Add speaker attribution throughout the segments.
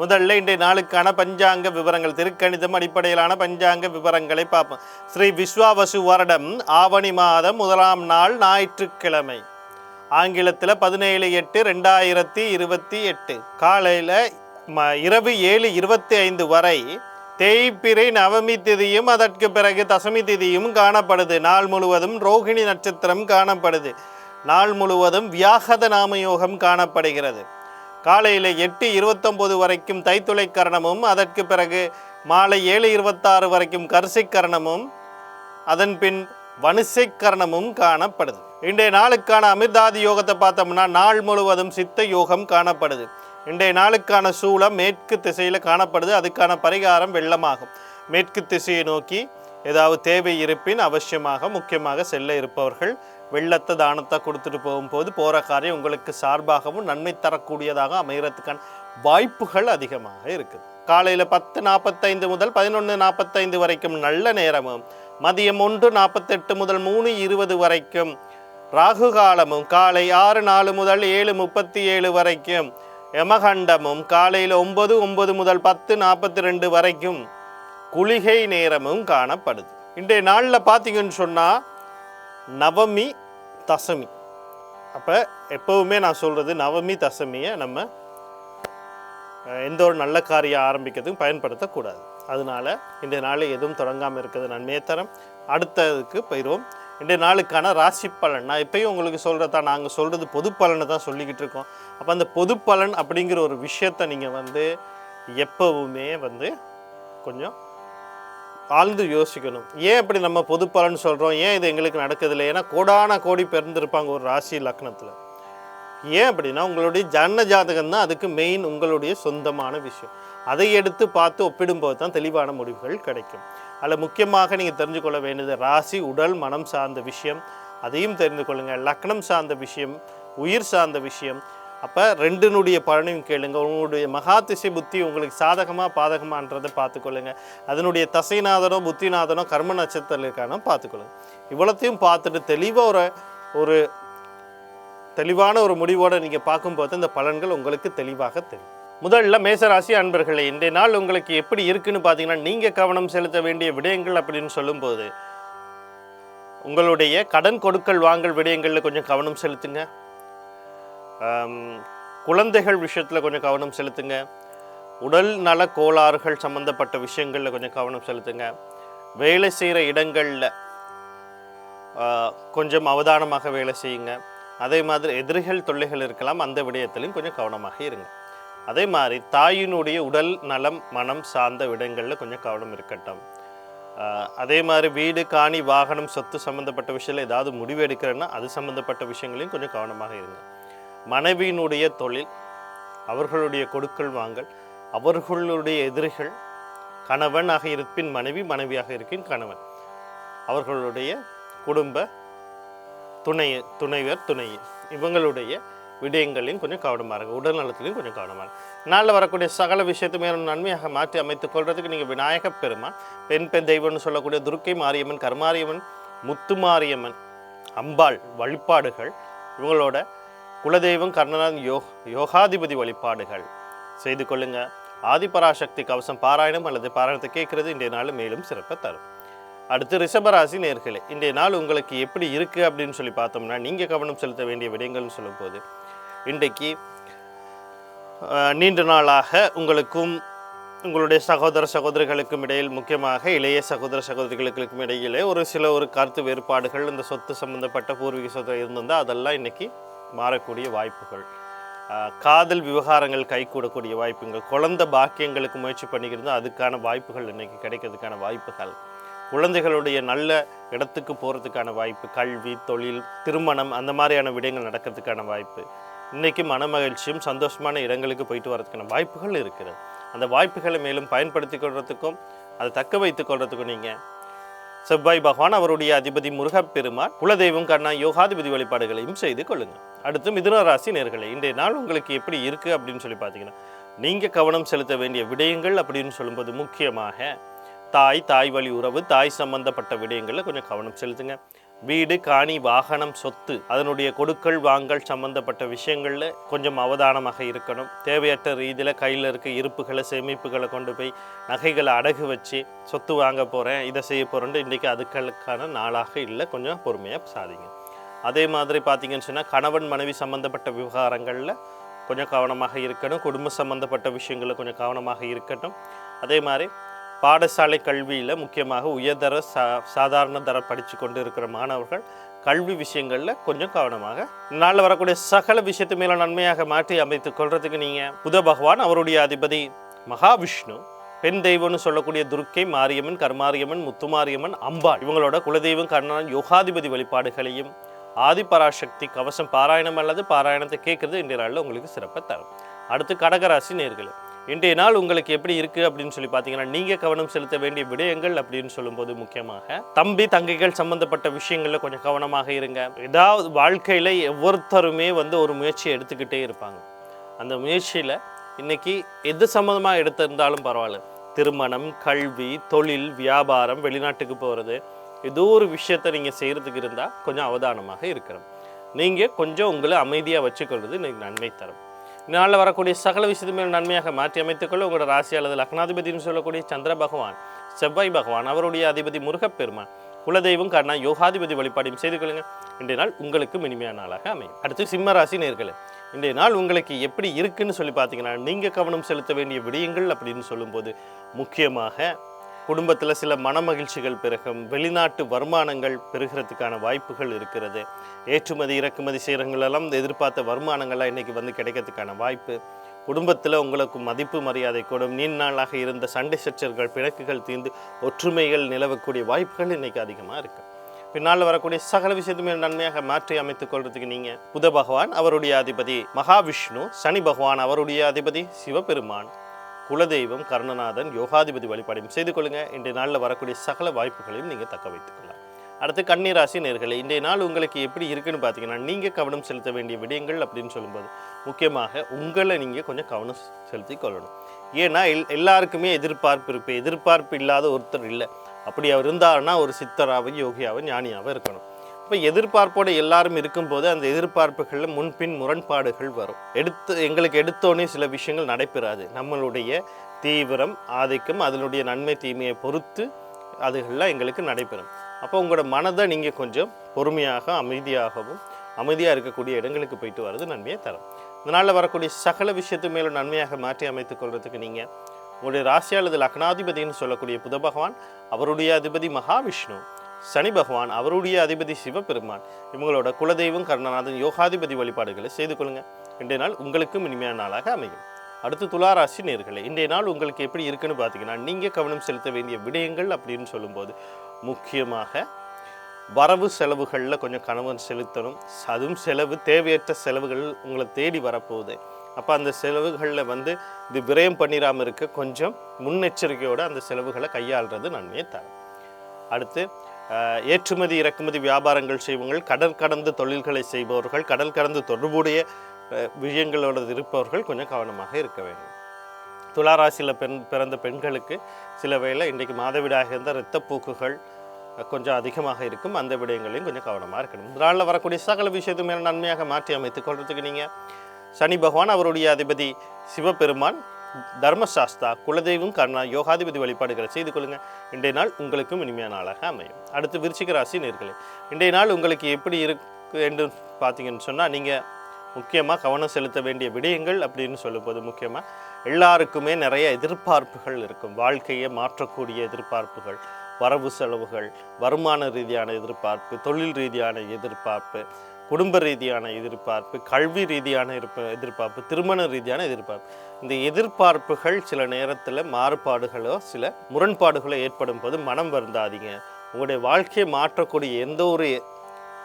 Speaker 1: முதல்ல இன்றைய நாளுக்கான பஞ்சாங்க விவரங்கள் திருக்கணிதம் அடிப்படையிலான பஞ்சாங்க விவரங்களை பார்ப்போம். ஸ்ரீ விஸ்வாவசு வருடம் ஆவணி மாதம் முதலாம் நாள் ஞாயிற்றுக்கிழமை. ஆங்கிலத்தில் பதினேழு எட்டு ரெண்டாயிரத்தி இருபத்தி எட்டு. காலையில் ம இரவு ஏழு இருபத்தி ஐந்து வரை தேய்பிரை நவமி திதியும் அதற்கு பிறகு தசமி திதியும் காணப்படுது. நாள் முழுவதும் ரோகிணி நட்சத்திரம் காணப்படுது. நாள் முழுவதும் வியாகத நாமயோகம் காணப்படுகிறது. காலையில் எட்டு இருபத்தொம்போது வரைக்கும் தைத்துளை கரணமும் அதற்கு பிறகு மாலை ஏழு இருபத்தாறு வரைக்கும் கரிசை கரணமும் அதன் பின் வனிசை கரணமும் காணப்படுது. இன்றைய நாளுக்கான அமிர்தாதி யோகத்தை பார்த்தோம்னா நாள் முழுவதும் சித்த யோகம் காணப்படுது. இன்றைய நாளுக்கான சூழம் மேற்கு திசையில் காணப்படுது அதுக்கான பரிகாரம் வெள்ளமாகும். மேற்கு திசையை நோக்கி ஏதாவது தேவை இருப்பின் அவசியமாக முக்கியமாக செல்ல இருப்பவர்கள் வெள்ளத்தை தானத்தை கொடுத்துட்டு போகும்போது போகிற காரியம் உங்களுக்கு சார்பாகவும் நன்மை தரக்கூடியதாக அமைகிறதுக்கான வாய்ப்புகள் அதிகமாக இருக்குது. காலையில் பத்து நாற்பத்தைந்து முதல் பதினொன்று நாற்பத்தைந்து வரைக்கும் நல்ல நேரமும் மதியம் ஒன்று நாற்பத்தெட்டு முதல் மூணு இருபது வரைக்கும் ராகு காலமும் காலை ஆறு நாலு முதல் ஏழு முப்பத்தி ஏழு வரைக்கும் யமகண்டமும் காலையில் ஒன்பது ஒன்பது முதல் பத்து நாற்பத்தி ரெண்டு வரைக்கும் குளிகை நேரமும் காணப்படுது. இன்றைய நாளில் பார்த்தீங்கன்னு சொன்னால் நவமி தசமி. அப்போ எப்போவுமே நான் சொல்கிறது நவமி தசமியை நம்ம எந்த ஒரு நல்ல காரியம் ஆரம்பிக்கிறதுக்கும் பயன்படுத்தக்கூடாது. அதனால இந்த நாளை எதுவும் தொடங்காமல் இருக்கிறது நன்மையை தரம். அடுத்ததுக்கு போயிடுவோம். இன்றைய நாளுக்கான ராசி பலன். நான் இப்போயும் உங்களுக்கு சொல்கிறதா நாங்கள் சொல்கிறது பொது பலனை தான் சொல்லிக்கிட்டு இருக்கோம். அப்போ அந்த பொது பலன் அப்படிங்கிற ஒரு விஷயத்தை நீங்கள் வந்து எப்போவுமே வந்து கொஞ்சம் ஆழ்ந்து யோசிக்கணும். ஏன் இப்படி நம்ம பொது பலன் சொல்கிறோம் ஏன் இது எங்களுக்கு நடக்குதில்லை? ஏன்னா கோடான கோடி பிறந்திருப்பாங்க ஒரு ராசி லக்னத்தில். ஏன் அப்படின்னா உங்களுடைய ஜன்ன ஜாதகம் தான் அதுக்கு மெயின் உங்களுடைய சொந்தமான விஷயம். அதை எடுத்து பார்த்து ஒப்பிடும்போது தான் தெளிவான முடிவுகள் கிடைக்கும். அதில் முக்கியமாக நீங்கள் தெரிஞ்சு கொள்ள வேண்டியது ராசி உடல் மனம் சார்ந்த விஷயம். அதையும் தெரிந்து கொள்ளுங்கள். லக்னம் சார்ந்த விஷயம் உயிர் சார்ந்த விஷயம். அப்போ ரெண்டினுடைய பலனையும் கேளுங்க. உங்களுடைய மகா திசை புத்தி உங்களுக்கு சாதகமாக பாதகமான்றதை பார்த்துக்கொள்ளுங்க. அதனுடைய தசைநாதனோ புத்திநாதனோ கர்ம நட்சத்திரம் இருக்கானோ பார்த்துக்கொள்ளுங்க. இவ்வளோத்தையும் பார்த்துட்டு தெளிவாக ஒரு ஒரு தெளிவான ஒரு முடிவோடு நீங்கள் பார்க்கும்போது இந்த பலன்கள் உங்களுக்கு தெளிவாக தெரியும். முதல்ல மேசராசி அன்பர்களே இன்றைய நாள் உங்களுக்கு எப்படி இருக்குன்னு பார்த்தீங்கன்னா நீங்கள் கவனம் செலுத்த வேண்டிய விடயங்கள் அப்படின்னு சொல்லும்போது உங்களுடைய கடன் கொடுக்கல் வாங்கல் விடயங்களில் கொஞ்சம் கவனம் செலுத்துங்க. குழந்தைகள் விஷயத்தில் கொஞ்சம் கவனம் செலுத்துங்க. உடல் நல கோளாறுகள் சம்மந்தப்பட்ட விஷயங்களில் கொஞ்சம் கவனம் செலுத்துங்க. வேலை செய்கிற இடங்களில் கொஞ்சம் அவதானமாக வேலை செய்யுங்க. அதே மாதிரி எதிரிகள் தொல்லைகள் இருக்கலாம் அந்த விடயத்திலையும் கொஞ்சம் கவனமாக இருங்க. அதே மாதிரி தாயினுடைய உடல் நலம் மனம் சார்ந்த விடங்களில் கொஞ்சம் கவனம் இருக்கட்டும். அதே மாதிரி வீடு காணி வாகனம் சொத்து சம்மந்தப்பட்ட விஷயத்தில் ஏதாவது முடிவு எடுக்கிறேன்னா அது சம்மந்தப்பட்ட விஷயங்களையும் கொஞ்சம் கவனமாக இருங்க. மனைவியினுடைய தொழில் அவர்களுடைய கொடுக்கல் வாங்கல் அவர்களுடைய எதிரிகள் கணவனாக இருப்பின் மனைவி மனைவியாக இருக்கின் கணவன். அவர்களுடைய குடும்ப துணை துணைவர் துணை. இவங்களுடைய விடயங்களையும் கொஞ்சம் கவனமாக இருக்கும் உடல் நலத்திலையும் கொஞ்சம் கவனமாக இருக்கும் நாளில் வரக்கூடிய சகல விஷயத்தை மேலும் நன்மையாக மாற்றி அமைத்துக் கொள்றதுக்கு நீங்கள் விநாயக பெருமான் பெண் பெண் தெய்வம்னு சொல்லக்கூடிய துர்க்கை மாரியம்மன் கருமாரியம்மன் முத்துமாரியம்மன் அம்பாள் வழிபாடுகள் இவங்களோட குலதெய்வம் கர்ணனான் யோ யோகாதிபதி வழிபாடுகள். செய்து கொள்ளுங்க. ஆதிபராசக்தி கவசம் பாராயணம் அல்லது பாராயணத்தை கேட்கறது இன்றைய நாள் மேலும் சிறப்பை தரும். அடுத்து ரிஷபராசி நேர்களே இன்றைய நாள் உங்களுக்கு எப்படி இருக்குது அப்படின்னு சொல்லி பார்த்தோம்னா நீங்கள் கவனம் செலுத்த வேண்டிய விடயங்கள்னு சொல்லும்போது இன்றைக்கு நீண்ட நாளாக உங்களுக்கும் உங்களுடைய சகோதர சகோதரிகளுக்கும் இடையில் முக்கியமாக இளைய சகோதர சகோதரிகளுக்கும் இடையிலே ஒரு சில ஒரு கருத்து வேறுபாடுகள் இந்த சொத்து சம்பந்தப்பட்ட பூர்வீக சொத்து இருந்திருந்தால் அதெல்லாம் இன்றைக்கி மாறக்கூடிய வாய்ப்புகள். காதல் விவகாரங்கள் கைகூடக்கூடிய வாய்ப்புகள் குழந்தை பாக்கியங்களுக்கு முயற்சி பண்ணிக்கிறது அதுக்கான வாய்ப்புகள் இன்றைக்கி கிடைக்கிறதுக்கான வாய்ப்புகள். குழந்தைகளுடைய நல்ல இடத்துக்கு போகிறதுக்கான வாய்ப்பு கல்வி தொழில் திருமணம் அந்த மாதிரியான விடயங்கள் நடக்கிறதுக்கான வாய்ப்பு. இன்றைக்கி மனமகிழ்ச்சியும் சந்தோஷமான இடங்களுக்கு போயிட்டு வரதுக்கான வாய்ப்புகள் இருக்கிறது. அந்த வாய்ப்புகளை மேலும் பயன்படுத்தி கொள்றதுக்கும் அதை தக்க வைத்து கொள்றதுக்கும் நீங்கள் செவ்வாய் பகவான் அவருடைய அதிபதி முருகப்பெருமான் குலதெய்வம் கண்ணா யோகாதிபதி வழிபாடுகளையும் செய்து கொள்ளுங்க அடுத்து மிதுன ராசி நேர்களை இன்றைய நாள் உங்களுக்கு எப்படி இருக்குது அப்படின்னு சொல்லி பார்த்தீங்கன்னா நீங்கள் கவனம் செலுத்த வேண்டிய விடயங்கள் அப்படின்னு சொல்லும்போது முக்கியமாக தாய் தாய் வழி உறவு தாய் சம்பந்தப்பட்ட விடயங்களில் கொஞ்சம் கவனம் செலுத்துங்க. வீடு காணி வாகனம் சொத்து அதனுடைய கொடுக்கல் வாங்கல் சம்பந்தப்பட்ட விஷயங்களில் கொஞ்சம் அவதானமாக இருக்கணும். தேவையற்ற ரீதியில் கையில் இருக்க இருப்புகளை சேமிப்புகளை கொண்டு போய் நகைகளை அடகு வச்சு சொத்து வாங்க போகிறேன் இதை செய்ய போகிறேன்ட்டு இன்றைக்கி அதுக்களுக்கான நாளாக இல்லை. கொஞ்சம் பொறுமையாக சாதிங்க. அதே மாதிரி பார்த்தீங்கன்னு சொன்னால் கணவன் மனைவி சம்பந்தப்பட்ட விவகாரங்களில் கொஞ்சம் கவனமாக இருக்கணும். குடும்ப சம்பந்தப்பட்ட விஷயங்களில் கொஞ்சம் கவனமாக இருக்கட்டும். அதே மாதிரி பாடசாலை கல்வியில் முக்கியமாக உயர்தர சா சாதாரண தர படித்து கொண்டு இருக்கிற மாணவர்கள் கல்வி விஷயங்களில் கொஞ்சம் கவனமாக நாளில் வரக்கூடிய சகல விஷயத்து மேலே நன்மையாக மாற்றி அமைத்து கொள்றதுக்கு நீங்கள் புத பகவான் அவருடைய அதிபதி மகாவிஷ்ணு பெண் தெய்வம்னு சொல்லக்கூடிய துர்க்கை மாரியம்மன் கர்மாரியம்மன் முத்துமாரியம்மன் அம்பாள் இவங்களோட குலதெய்வம் கர்ணன் யோகாதிபதி வழிபாடுகளையும் ஆதிபராசக்தி கவசம் பாராயணம் அல்லது பாராயணத்தை கேட்கறது இன்றைய நாளில் உங்களுக்கு சிறப்பை தரும். அடுத்து கடகராசி நேர்களை இன்றைய நாள் உங்களுக்கு எப்படி இருக்குது அப்படின்னு சொல்லி பார்த்தீங்கன்னா நீங்கள் கவனம் செலுத்த வேண்டிய விடயங்கள் அப்படின்னு சொல்லும்போது முக்கியமாக தம்பி தங்கைகள் சம்பந்தப்பட்ட விஷயங்களில் கொஞ்சம் கவனமாக இருங்க. ஏதாவது வாழ்க்கையில் ஒவ்வொருத்தருமே வந்து ஒரு முயற்சியை எடுத்துக்கிட்டே இருப்பாங்க. அந்த முயற்சியில் இன்னைக்கு எது சம்மந்தமாக எடுத்திருந்தாலும் பரவாயில்ல. திருமணம் கல்வி தொழில் வியாபாரம் வெளிநாட்டுக்கு போகிறது ஏதோ ஒரு விஷயத்தை நீங்கள் செய்கிறதுக்கு இருந்தால் கொஞ்சம் அவதானமாக இருக்கிறோம் நீங்கள் கொஞ்சம் உங்களை அமைதியாக வச்சுக்கொள்வது இன்னைக்கு நன்மை தரும். நாளில் வரக்கூடிய சகல விஷயத்து நன்மையாக மாற்றி அமைத்துக்கொள்ள உங்களோட ராசி அல்லது லக்னாதிபதினு சொல்லக்கூடிய சந்திர பகவான் செவ்வாய் பகவான் அவருடைய அதிபதி முருகப்பெருமான் குலதெய்வம் கர்ணா யோகாதிபதி வழிபாடையும் செய்து கொள்ளுங்க. இன்றைய நாள் உங்களுக்கு இனிமையான நாளாக அமையும். அடுத்து சிம்ம ராசி நேர்களே இன்றைய நாள் உங்களுக்கு எப்படி இருக்குன்னு சொல்லி பார்த்தீங்கன்னா நீங்கள் கவனம் செலுத்த வேண்டிய விடயங்கள் அப்படின்னு சொல்லும்போது முக்கியமாக குடும்பத்தில் சில மனமகிழ்ச்சிகள் பெருகும் வெளிநாட்டு வருமானங்கள் பெருகிறதுக்கான வாய்ப்புகள் இருக்கிறது. ஏற்றுமதி இறக்குமதி செய்கிறவங்களெல்லாம் எதிர்பார்த்த வருமானங்கள்லாம் இன்றைக்கி வந்து கிடைக்கிறதுக்கான வாய்ப்பு. குடும்பத்தில் உங்களுக்கு மதிப்பு மரியாதை கூடும். நீண்ட நாளாக இருந்த சண்டை சச்சர்கள் பிணக்குகள் தீர்ந்து ஒற்றுமைகள் நிலவக்கூடிய வாய்ப்புகள் இன்றைக்கி அதிகமாக இருக்குது பின்னால் வரக்கூடிய சகல விஷயத்துமே நன்மையாக மாற்றி அமைத்துக் கொள்றதுக்கு நீங்கள் புத பகவான் அவருடைய அதிபதி மகாவிஷ்ணு சனி பகவான் அவருடைய அதிபதி சிவபெருமான். குலதெய்வம் கர்ணநாதன் யோகாதிபதி வழிபாடையும் செய்து கொள்ளுங்கள் இன்றைய நாளில் வரக்கூடிய சகல வாய்ப்புகளையும் நீங்கள் தக்க வைத்துக் கொள்ளலாம் அடுத்து கன்னிராசி நேர்களை இன்றைய நாள் உங்களுக்கு எப்படி இருக்குன்னு பார்த்தீங்கன்னா நீங்கள் கவனம் செலுத்த வேண்டிய விடயங்கள் அப்படின்னு சொல்லும்போது முக்கியமாக உங்களை நீங்கள் கொஞ்சம் கவனம் செலுத்தி கொள்ளணும். ஏன்னா எல் எல்லாருக்குமே எதிர்பார்ப்பு இருப்பு எதிர்பார்ப்பு இல்லாத ஒருத்தர் இல்லை. அப்படி அவர் இருந்தாருன்னா ஒரு சித்தராகவும் யோகியாகவும் ஞானியாகவும் இருக்கணும். அப்போ எதிர்பார்ப்போடு எல்லாரும் இருக்கும்போது அந்த எதிர்பார்ப்புகளில் முன்பின் முரண்பாடுகள் வரும். எடுத்து எங்களுக்கு எடுத்தோடனே சில விஷயங்கள் நடைபெறாது. நம்மளுடைய தீவிரம் ஆதிக்கம் அதனுடைய நன்மை தீமையை பொறுத்து அதுகள்லாம் எங்களுக்கு நடைபெறும். அப்போ உங்களோட மனதை நீங்கள் கொஞ்சம் பொறுமையாக அமைதியாகவும் அமைதியாக இருக்கக்கூடிய இடங்களுக்கு போயிட்டு வர்றது நன்மையை தரும். இதனால் வரக்கூடிய சகல விஷயத்து மேலும் நன்மையாக மாற்றி அமைத்துக் கொள்வதுக்கு நீங்கள் உங்களுடைய ராசியால் அல்லது லக்னாதிபதினு சொல்லக்கூடிய புத பகவான் அவருடைய அதிபதி மகாவிஷ்ணு. சனி பகவான் அவருடைய அதிபதி சிவபெருமான் இவங்களோட குலதெய்வம் கர்ணநாதன் யோகாதிபதி வழிபாடுகளை செய்து கொள்ளுங்க. இன்றைய நாள் உங்களுக்கும் இனிமையான நாளாக அமையும். அடுத்து துளாராசி நேர்களை இன்றைய நாள் உங்களுக்கு எப்படி இருக்குன்னு பார்த்தீங்கன்னா நீங்கள் கவனம் செலுத்த வேண்டிய விடயங்கள் அப்படின்னு சொல்லும்போது முக்கியமாக வரவு செலவுகளில் கொஞ்சம் கணவன் செலுத்தணும். அதுவும் செலவு தேவையற்ற செலவுகள் உங்களை தேடி வரப்போகுது. அப்போ அந்த செலவுகளில் வந்து இது விரயம் பண்ணிடாமல் இருக்க கொஞ்சம் முன்னெச்சரிக்கையோடு அந்த செலவுகளை கையாளுறது நன்மையை தரும். அடுத்து ஏற்றுமதி இறக்குமதி வியாபாரங்கள் செய்வங்கள் கடல் கடந்து தொழில்களை செய்பவர்கள் கடல் கடந்து தொடர்புடைய விஷயங்களோடு இருப்பவர்கள் கொஞ்சம் கவனமாக இருக்க வேண்டும். துளாராசியில் பெண் பிறந்த பெண்களுக்கு சில வேளை இன்றைக்கு மாதவிடாக இருந்த இரத்தப்போக்குகள் கொஞ்சம் அதிகமாக இருக்கும். அந்த விடயங்களையும் கொஞ்சம் கவனமாக இருக்கணும். இந்த நாளில் வரக்கூடிய சகல விஷயத்து மேலே நன்மையாக மாற்றி அமைத்துக் கொள்றதுக்கு நீங்கள் சனி பகவான் அவருடைய அதிபதி சிவபெருமான் தர்மசாஸ்தா குலதெய்வம் கர்ணா யோகாதிபதி வழிபாடுகளை செய்து கொள்ளுங்கள் இன்றைய நாள் உங்களுக்கும் இனிமையான நாளாக அமையும். அடுத்து விருச்சிக ராசி நேர்களே இன்றைய நாள் உங்களுக்கு எப்படி இருக்கு என்று பார்த்தீங்கன்னு சொன்னால் நீங்கள் முக்கியமாக கவனம் செலுத்த வேண்டிய விடயங்கள் அப்படின்னு சொல்லும்போது முக்கியமாக எல்லாருக்குமே நிறைய எதிர்பார்ப்புகள் இருக்கும். வாழ்க்கையை மாற்றக்கூடிய எதிர்பார்ப்புகள் வரவு செலவுகள் வருமான ரீதியான எதிர்பார்ப்பு தொழில் ரீதியான எதிர்பார்ப்பு குடும்ப ரீதியான எதிர்பார்ப்பு கல்வி ரீதியான இருப்ப எதிர்பார்ப்பு திருமண ரீதியான எதிர்பார்ப்பு. இந்த எதிர்பார்ப்புகள் சில நேரத்தில் மாறுபாடுகளோ சில முரண்பாடுகளோ ஏற்படும் போது மனம் வருந்தாதீங்க. உங்களுடைய வாழ்க்கையை மாற்றக்கூடிய எந்த ஒரு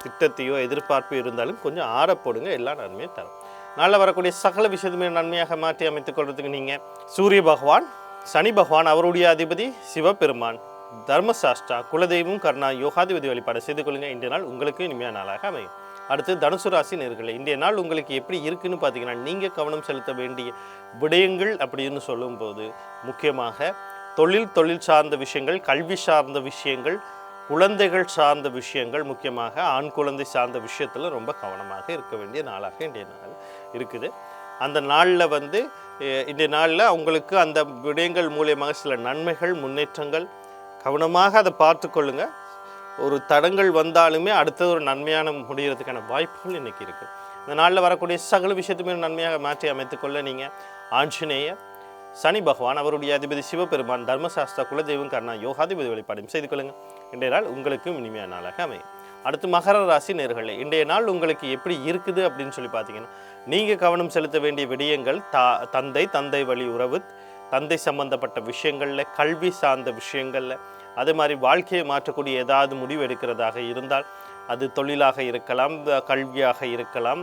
Speaker 1: திட்டத்தையோ எதிர்பார்ப்போ இருந்தாலும் கொஞ்சம் ஆறப்போடுங்க எல்லா நன்மையும் தரும். நாளில் வரக்கூடிய சகல விஷயத்துமே நன்மையாக மாற்றி அமைத்துக் கொள்றதுக்கு நீங்கள் சூரிய பகவான் சனி பகவான் அவருடைய அதிபதி சிவபெருமான் தர்மசாஸ்திரா குலதெய்வம் கர்ணா யோகாதிபதி வழிபாடு செய்து கொள்ளுங்கள் இன்றைய நாள் உங்களுக்கு இனிமையான நாளாக அமையும். அடுத்து தனுசு ராசி நேர்களை இன்றைய நாள் உங்களுக்கு எப்படி இருக்குன்னு பார்த்தீங்கன்னா நீங்கள் கவனம் செலுத்த வேண்டிய விடயங்கள் அப்படின்னு சொல்லும்போது முக்கியமாக தொழில் தொழில் சார்ந்த விஷயங்கள் கல்வி சார்ந்த விஷயங்கள் குழந்தைகள் சார்ந்த விஷயங்கள் முக்கியமாக ஆண் குழந்தை சார்ந்த விஷயத்தில் ரொம்ப கவனமாக இருக்க வேண்டிய நாளாக இன்றைய நாள் இருக்குது. அந்த நாளில் வந்து இன்றைய நாளில் அவங்களுக்கு அந்த விடயங்கள் மூலியமாக சில நன்மைகள் முன்னேற்றங்கள் கவனமாக அதை பார்த்து ஒரு தடங்கள் வந்தாலுமே அடுத்தது ஒரு நன்மையான முடிகிறதுக்கான வாய்ப்புகள் இன்றைக்கி இருக்குது இந்த நாளில் வரக்கூடிய சகல விஷயத்துமே நன்மையாக மாற்றி அமைத்துக்கொள்ள நீங்கள் ஆஞ்சநேய சனி பகவான் அவருடைய அதிபதி சிவபெருமான் தர்மசாஸ்திர குலதெய்வம் கர்ணா யோகாதிபதி வழிபாடும் செய்து கொள்ளுங்கள் இன்றைய நாள் உங்களுக்கும் இனிமையான நாளாக அமையும். அடுத்து மகர ராசி நேர்களே இன்றைய நாள் உங்களுக்கு எப்படி இருக்குது அப்படின்னு சொல்லி பார்த்தீங்கன்னா நீங்கள் கவனம் செலுத்த வேண்டிய விடயங்கள் தா தந்தை தந்தை வழி உறவு தந்தை சம்பந்தப்பட்ட விஷயங்களில் கல்வி சார்ந்த விஷயங்களில் அதே மாதிரி வாழ்க்கையை மாற்றக்கூடிய ஏதாவது முடிவு எடுக்கிறதாக இருந்தால் அது தொழிலாக இருக்கலாம் கல்வியாக இருக்கலாம்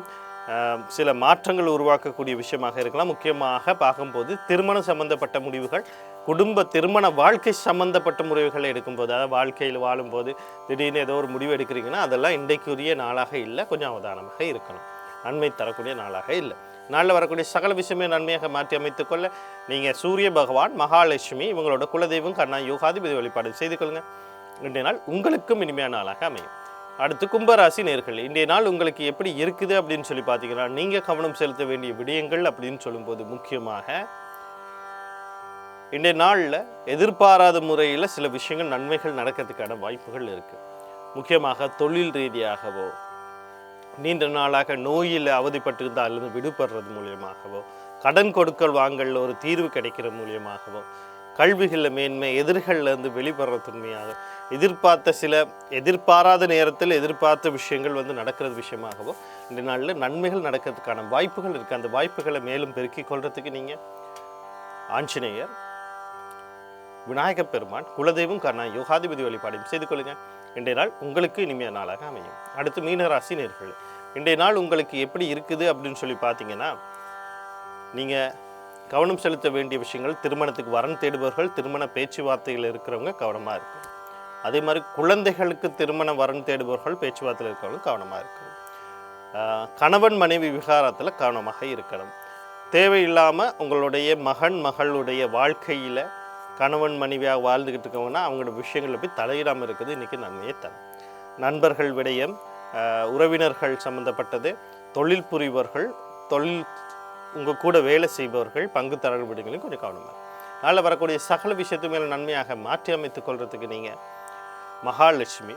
Speaker 1: சில மாற்றங்கள் உருவாக்கக்கூடிய விஷயமாக இருக்கலாம். முக்கியமாக பார்க்கும்போது திருமணம் சம்பந்தப்பட்ட முடிவுகள் குடும்ப திருமண வாழ்க்கை சம்பந்தப்பட்ட முடிவுகளை எடுக்கும்போது அதாவது வாழ்க்கையில் வாழும்போது திடீர்னு ஏதோ ஒரு முடிவு எடுக்கிறீங்கன்னா அதெல்லாம் இன்றைக்குரிய நாளாக இல்லை கொஞ்சம் அவதானமாக இருக்கணும். நன்மை தரக்கூடிய நாளாக இல்லை. நாளில் வரக்கூடிய சகல விஷயமே நன்மையாக மாற்றி அமைத்துக்கொள்ள நீங்கள் சூரிய பகவான் மகாலட்சுமி இவங்களோட குலதெய்வம் கண்ணா யோகாதிபதி வழிபாடு செய்து கொள்ளுங்கள் இன்றைய நாள் உங்களுக்கும் இனிமையான நாளாக அமையும். அடுத்து கும்பராசி நேர்கள் இன்றைய நாள் உங்களுக்கு எப்படி இருக்குது அப்படின்னு சொல்லி பார்த்தீங்கன்னா நீங்கள் கவனம் செலுத்த வேண்டிய விடயங்கள் அப்படின்னு சொல்லும்போது முக்கியமாக இன்றைய நாளில் எதிர்பாராத முறையில் சில விஷயங்கள் நன்மைகள் நடக்கிறதுக்கான வாய்ப்புகள் இருக்குது முக்கியமாக தொழில் ரீதியாகவோ நீண்ட நாளாக நோயில் அவதிப்பட்டிருந்தால் அல்லது விடுபடுறது மூலியமாகவோ கடன் கொடுக்கல் வாங்கல ஒரு தீர்வு கிடைக்கிற மூலியமாகவோ கல்விகளில் மேன்மை எதிர்கள்ல இருந்து வெளிப்படுற தன்மையாக எதிர்பார்த்த சில எதிர்பாராத நேரத்தில் எதிர்பார்த்த விஷயங்கள் வந்து நடக்கிறது விஷயமாகவோ இந்த நாளில் நன்மைகள் நடக்கிறதுக்கான வாய்ப்புகள் இருக்குது அந்த வாய்ப்புகளை மேலும் பெருக்கிக் கொள்றதுக்கு நீங்கள் ஆஞ்சநேயர் விநாயகப் பெருமான் குலதெய்வம் கர்ணா யோகாதிபதி வழிபாடையும் செய்து கொள்ளுங்க. இன்றைய நாள் உங்களுக்கு இனிமையான நாளாக அமையும். அடுத்து மீனராசி நேர்கள். இன்றைய நாள் உங்களுக்கு எப்படி இருக்குது அப்படின்னு சொல்லி பார்த்தீங்கன்னா நீங்கள் கவனம் செலுத்த வேண்டிய விஷயங்கள் திருமணத்துக்கு வரன் தேடுபவர்கள் திருமண பேச்சுவார்த்தையில் இருக்கிறவங்க கவனமாக இருக்கும் அதே மாதிரி குழந்தைகளுக்கு திருமண வரன் தேடுபவர்கள் பேச்சுவார்த்தையில் இருக்கிறவங்க கவனமாக இருக்கும் கணவன் மனைவி விகாரத்தில் கவனமாக இருக்கணும். தேவையில்லாமல் உங்களுடைய மகன் மகளுடைய வாழ்க்கையில் கணவன் மனைவியாக வாழ்ந்துக்கிட்டு இருக்கவங்கன்னா அவங்களோட விஷயங்களில் போய் தலையிடாமல் இருக்குது. இன்றைக்கி நன்மையை தரும் நண்பர்கள் விடயம் உறவினர்கள் சம்மந்தப்பட்டது தொழில் புரிபவர்கள் தொழில் உங்கள் கூட வேலை செய்பவர்கள் பங்கு விடங்களையும் கொஞ்சம் கவனமாக அதனால் வரக்கூடிய சகல விஷயத்து மேலே நன்மையாக மாற்றி அமைத்துக் கொள்றதுக்கு நீங்கள் மகாலட்சுமி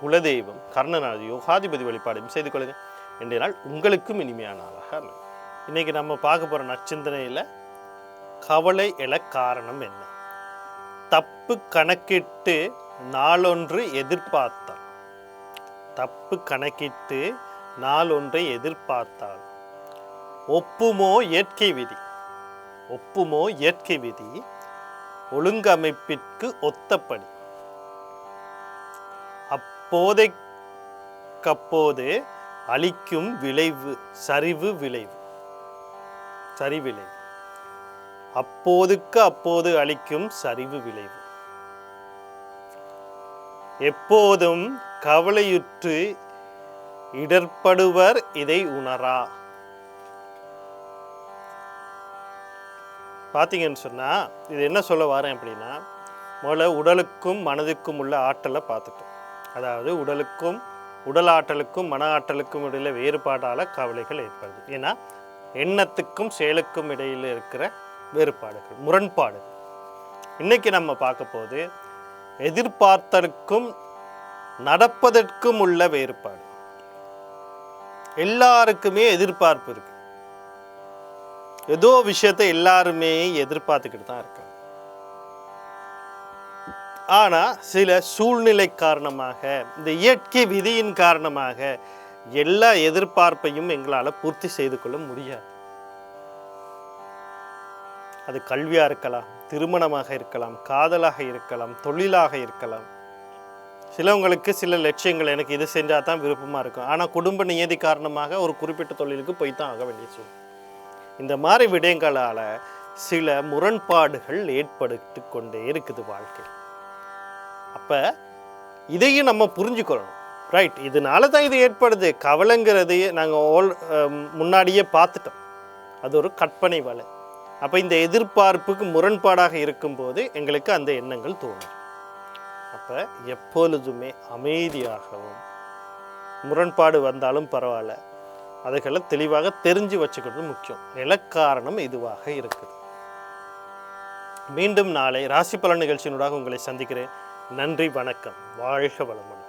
Speaker 1: குலதெய்வம் கர்ணநாதி யோகாதிபதி வழிபாடும் செய்து கொள்ளுங்கள் இன்றைய நாள் உங்களுக்கும் இனிமையான நாளாக அமையும். இன்றைக்கி நம்ம பார்க்க போகிற நச்சிந்தனையில் கவலை எழ காரணம் என்ன? தப்பு கணக்கிட்டு நாளொன்று எதிர்பார்த்தால் தப்பு கணக்கிட்டு நாளொன்றை எதிர்பார்த்தால் ஒப்புமோ இயற்கை விதி? ஒப்புமோ இயற்கை விதி? ஒழுங்கமைப்பிற்கு ஒத்தப்படி அப்போதைக்கப்போது அளிக்கும் விளைவு சரிவு விளைவு. சரிவிளைவு. அப்போதுக்கு அப்போது அளிக்கும் சரிவு விளைவு. எப்போதும் கவலையுற்று இடர்படுவர் இதை உணரா. பார்த்தீங்கன்னு சொன்னால் இது என்ன சொல்ல வரேன் அப்படின்னா முதல்ல உடலுக்கும் மனதுக்கும் உள்ள ஆற்றலை பார்த்துட்டோம் அதாவது உடலுக்கும் உடல் ஆற்றலுக்கும் மன ஆற்றலுக்கும் இடையில வேறுபாடால் கவலைகள் ஏற்படுது. ஏன்னா எண்ணத்துக்கும் செயலுக்கும் இடையில் இருக்கிற வேறுபாடுகள் முரண்பாடுகள். இன்னைக்கு நம்ம பார்க்க போது எதிர்பார்த்தலுக்கும் நடப்பதற்கும் உள்ள வேறுபாடு. எல்லாருக்குமே எதிர்பார்ப்பு இருக்கு. ஏதோ விஷயத்தை எல்லாருமே எதிர்பார்த்துக்கிட்டு தான் இருக்காங்க. ஆனா சில சூழ்நிலை காரணமாக இந்த இயற்கை விதியின் காரணமாக எல்லா எதிர்பார்ப்பையும் எங்களால் பூர்த்தி செய்து கொள்ள முடியாது. அது கல்வியாக இருக்கலாம் திருமணமாக இருக்கலாம் காதலாக இருக்கலாம் தொழிலாக இருக்கலாம். சிலவங்களுக்கு சில லட்சியங்கள் எனக்கு இது செஞ்சால் தான் விருப்பமாக இருக்கும். ஆனால் குடும்ப நியதி காரணமாக ஒரு குறிப்பிட்ட தொழிலுக்கு போய் தான் ஆக வேண்டிய சூழ்நிலை இந்த மாதிரி விடயங்களால் சில முரண்பாடுகள் ஏற்படுத்தி கொண்டே இருக்குது வாழ்க்கை. அப்போ இதையும் நம்ம புரிஞ்சுக்கொள்ளணும். ரைட் இதனால தான் இது ஏற்படுது. கவலைங்கிறதையே நாங்கள் ஓல் முன்னாடியே பார்த்துட்டோம். அது ஒரு கற்பனை வலை. அப்போ இந்த எதிர்பார்ப்புக்கு முரண்பாடாக இருக்கும்போது எங்களுக்கு அந்த எண்ணங்கள் தோணும் அப்போ எப்பொழுதுமே அமைதியாகவும் முரண்பாடு வந்தாலும் பரவாயில்ல. அதுகளை தெளிவாக தெரிஞ்சு வச்சுக்கிறது முக்கியம். நிலக்காரணம் இதுவாக இருக்குது. மீண்டும் நாளை ராசி பலன் நிகழ்ச்சியினூடாக உங்களை சந்திக்கிறேன். நன்றி வணக்கம். வாழ்க வளமுடன்.